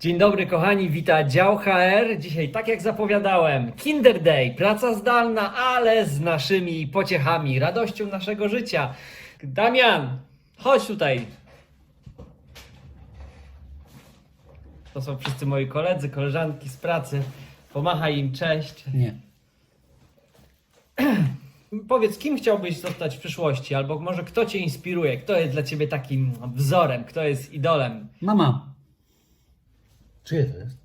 Dzień dobry kochani, wita dział HR. Dzisiaj tak jak zapowiadałem, Kinder Day, praca zdalna, ale z naszymi pociechami, radością naszego życia. Damian, chodź tutaj. To są wszyscy moi koledzy, koleżanki z pracy. Pomachaj im cześć. Nie. Powiedz, kim chciałbyś zostać w przyszłości, albo może kto cię inspiruje, kto jest dla ciebie takim wzorem, kto jest idolem. Mama. Czyje to jest?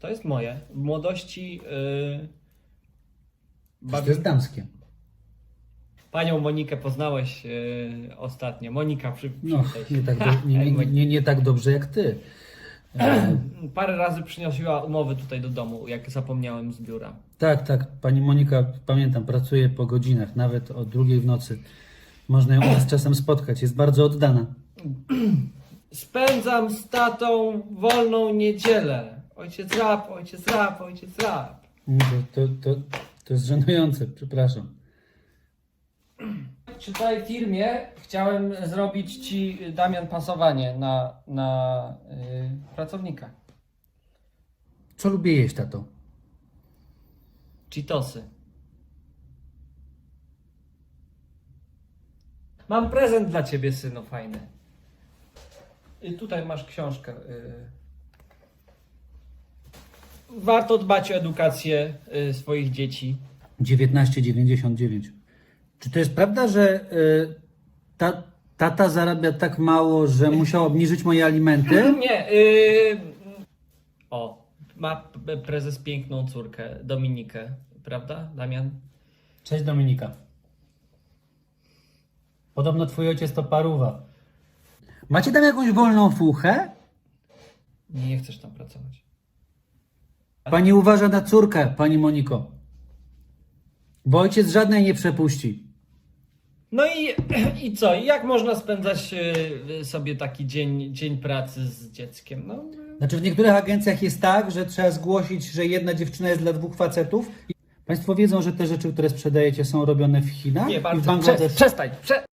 To jest moje. W młodości yy, Przecież to jest damskie. Panią Monikę poznałeś yy, ostatnio. Monika, przy, No, przywitaj się. nie tak, do, nie, nie, nie, nie tak dobrze jak ty. E, Parę razy przynosiła umowy tutaj do domu, jak zapomniałem z biura. tak, tak. Pani Monika, pamiętam, pracuje po godzinach, nawet o drugiej w nocy. Można ją u nas czasem spotkać. Jest bardzo oddana. Spędzam z tatą wolną niedzielę. Ojciec rap, ojciec rap, ojciec rap. To, to, to, to jest żenujące, przepraszam. Przy tej firmie chciałem zrobić ci, Damian, pasowanie na, na yy, pracownika. Co lubię jeść, tato? Cheetosy. Mam prezent dla ciebie, synu, fajny. I tutaj masz książkę. y. Warto dbać o edukację y, swoich dzieci. 19,99. Czy to jest prawda, że y, ta, tata zarabia tak mało, że musiał obniżyć moje alimenty? Nie. y, O, ma prezes piękną córkę, Dominikę, prawda, Damian? Cześć Dominika. Podobno twój ojciec to paruwa. Macie tam jakąś wolną fuchę? Nie, chcesz tam pracować. Pani uważa na córkę, pani Moniko. Bo ojciec żadnej nie przepuści. No i, i co? I jak można spędzać y, sobie taki dzień, dzień pracy z dzieckiem? No, Znaczy w niektórych agencjach jest tak, że trzeba zgłosić, że jedna dziewczyna jest dla dwóch facetów. Państwo wiedzą, że te rzeczy, które sprzedajecie są robione w Chinach nie, i w bardzo. Prze, Bangladeszu. przestań, prze,